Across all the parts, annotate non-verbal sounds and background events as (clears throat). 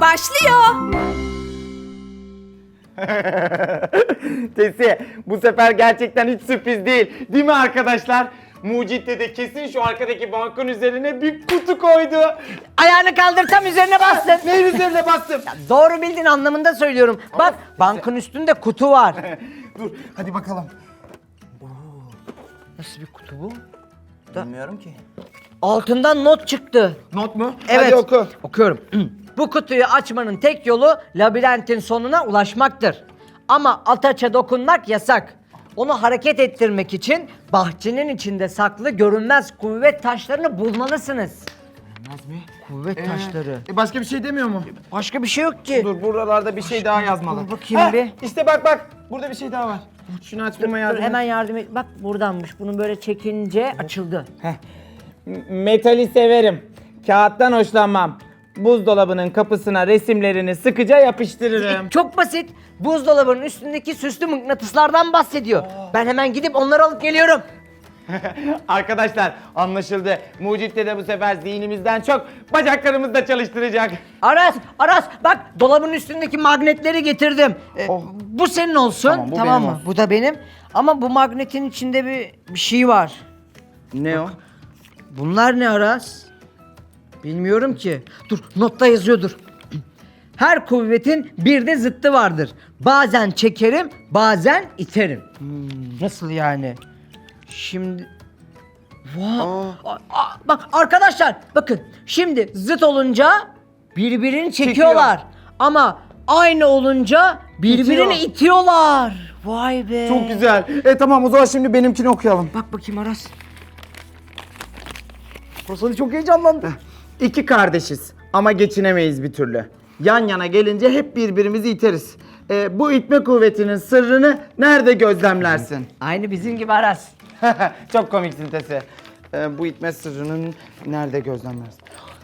başlıyor. (laughs) Tesi bu sefer gerçekten hiç sürpriz değil. Değil mi arkadaşlar? Mucit de kesin şu arkadaki bankın üzerine bir kutu koydu. Ayağını kaldır tam üzerine bastın. (laughs) Neyin üzerine bastım? Doğru bildin anlamında söylüyorum. Bak bankın üstünde kutu var. (laughs) Dur hadi bakalım. Nasıl bir kutu bu? Bilmiyorum ki. Altından not çıktı. Not mu? Evet. Hadi oku. Okuyorum. (clears throat) Bu kutuyu açmanın tek yolu labirentin sonuna ulaşmaktır. Ama ataça dokunmak yasak. Onu hareket ettirmek için bahçenin içinde saklı görünmez kuvvet taşlarını bulmalısınız. Nazmi. Kuvvet taşları. E başka bir şey demiyor mu? Başka bir şey yok ki. Dur buralarda bir şey daha yazmalı. dur bakayım Heh, bir. İşte bak bak. Burada bir şey daha var. Şunu açmama Dur, yardım et. hemen yardım et. Bak buradanmış. Bunu böyle çekince açıldı. Metali severim. Kağıttan hoşlanmam. Buzdolabının kapısına resimlerini sıkıca yapıştırırım. Çok basit. Buzdolabının üstündeki süslü mıknatıslardan bahsediyor. Ben hemen gidip onları alıp geliyorum. (laughs) Arkadaşlar anlaşıldı. Mucit de bu sefer zihnimizden çok bacaklarımızı da çalıştıracak. Aras, Aras bak dolabın üstündeki magnetleri getirdim. Ee, Oh. Bu senin olsun. Tamam, bu benim mı? olsun. Bu da benim. Ama bu magnetin içinde bir, bir şey var. Ne o? Bunlar ne Aras? Bilmiyorum ki. Dur notta yazıyordur. Her kuvvetin bir de zıttı vardır. Bazen çekerim, bazen iterim. Nasıl yani? Şimdi... Aa, aa, bak arkadaşlar bakın şimdi zıt olunca birbirini çekiyorlar. Ama aynı olunca birbirini İtiyor. itiyorlar. Vay be. Çok güzel. E tamam o zaman şimdi benimkini okuyalım. Bak bakayım Aras. Burası çok heyecanlandı. İki kardeşiz ama geçinemeyiz bir türlü. Yan yana gelince hep birbirimizi iteriz. E, bu itme kuvvetinin sırrını nerede gözlemlersin? (laughs) Aynı bizim gibi Aras. Çok komiksin Tesi. Ee, bu itme sırrının nerede gözlemlersin?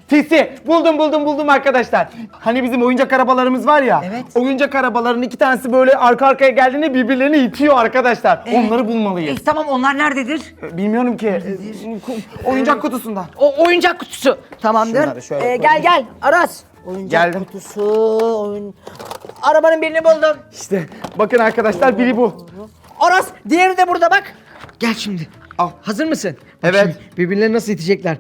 Tesi buldum buldum buldum arkadaşlar. Hani bizim oyuncak arabalarımız var ya. Evet. Oyuncak arabaların iki tanesi böyle arka arkaya geldiğinde birbirlerini itiyor arkadaşlar. Onları bulmalıyız. E, tamam onlar nerededir? Ee, Bilmiyorum ki. Ee, ku- Oyuncak kutusunda. O oyuncak kutusu. Tamamdır. Şunları şöyle Ee, gel gel Aras. Oyuncak Geldim. kutusu. Oyun... Arabanın birini buldum. İşte bakın arkadaşlar biri bu. Aras diğeri de burada bak. Gel şimdi. Al. Hazır mısın? Bak Evet. şimdi birbirlerini nasıl itecekler.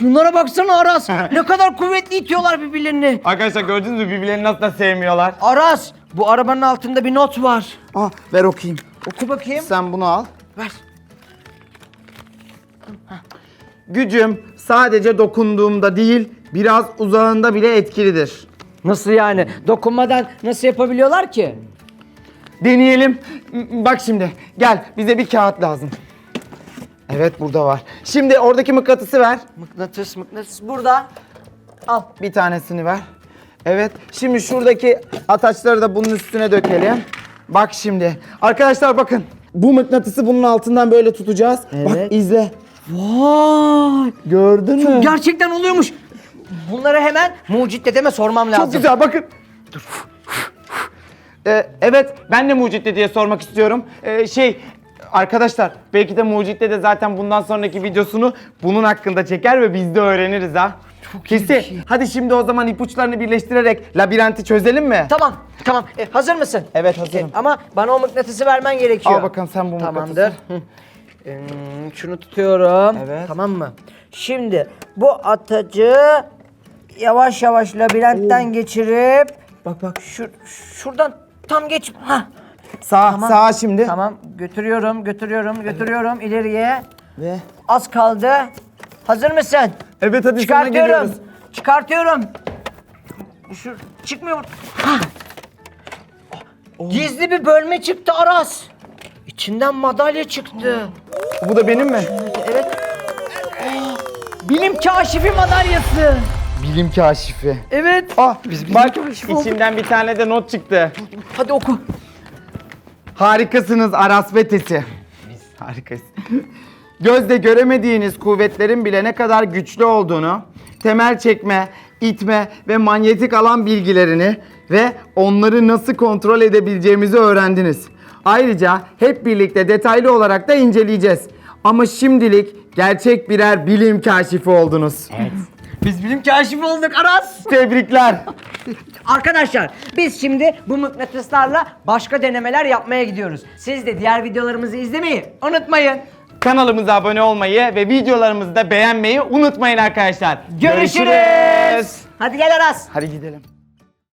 Şunlara baksana Aras. ne kadar kuvvetli itiyorlar birbirlerini. Arkadaşlar gördünüz mü birbirlerini nasıl da sevmiyorlar. Aras bu arabanın altında bir not var. Aa, ver okuyayım. Oku bakayım. Sen bunu al. Ver. Gücüm sadece dokunduğumda değil, biraz uzağında bile etkilidir. Nasıl yani? Dokunmadan nasıl yapabiliyorlar ki? Deneyelim. M- Bak şimdi. Gel. Bize bir kağıt lazım. Evet burada var. Şimdi oradaki mıknatısı ver. Mıknatıs mıknatıs burada. Al. Bir tanesini ver. Evet. Şimdi şuradaki ataçları da bunun üstüne dökelim. Bak şimdi. Arkadaşlar bakın. Bu mıknatısı bunun altından böyle tutacağız. Bak Evet. izle. Vay. Gördün mü? Gerçekten oluyormuş. Bunları hemen Mucit dedeme sormam lazım. Çok güzel bakın. Ee, evet ben de Mucit'te diye sormak istiyorum. Ee, şey arkadaşlar belki de Mucit'te de zaten bundan sonraki videosunu bunun hakkında çeker ve biz de öğreniriz ha. Çok Kesi. Hadi şimdi o zaman ipuçlarını birleştirerek labirenti çözelim mi? Tamam, tamam. E, hazır mısın? Evet, hazırım. E, ama bana o mıknatısı vermen gerekiyor. Al bakalım sen bu mıknatısı. Tamamdır. Ee, şunu tutuyorum. Evet. Tamam mı? Şimdi bu atacı yavaş yavaş labirentten geçirip Bak bak. şu şuradan tam geç. Ha. Sağ Tamam. sağa şimdi. Tamam. Götürüyorum, götürüyorum, götürüyorum ileriye. Ve Az kaldı. Hazır mısın? evet hadi sana Çıkartıyorum. geliyoruz. Çıkartıyorum. Şu çıkmıyor. Hah. Gizli bir bölme çıktı Aras. İçinden madalya çıktı. Bu da benim mi? Evet. Bilim kaşifi madalyası. Bilim kaşifi. Evet. Ah bilim bak kaşifi içinden bir tane de not çıktı. Hadi oku. Harikasınız Aras ve Tesi. Biz harikayız. Gözle göremediğiniz kuvvetlerin bile ne kadar güçlü olduğunu, temel çekme, itme ve manyetik alan bilgilerini ve onları nasıl kontrol edebileceğimizi öğrendiniz. Ayrıca hep birlikte detaylı olarak da inceleyeceğiz. Ama şimdilik gerçek birer bilim kaşifi oldunuz. Evet. Biz bilim kaşifi olduk Aras. Tebrikler. Arkadaşlar biz şimdi bu mıknatıslarla başka denemeler yapmaya gidiyoruz. Siz de diğer videolarımızı izlemeyi unutmayın. Kanalımıza abone olmayı ve videolarımızı da beğenmeyi unutmayın arkadaşlar. Görüşürüz. Hadi gel Aras. Hadi gidelim.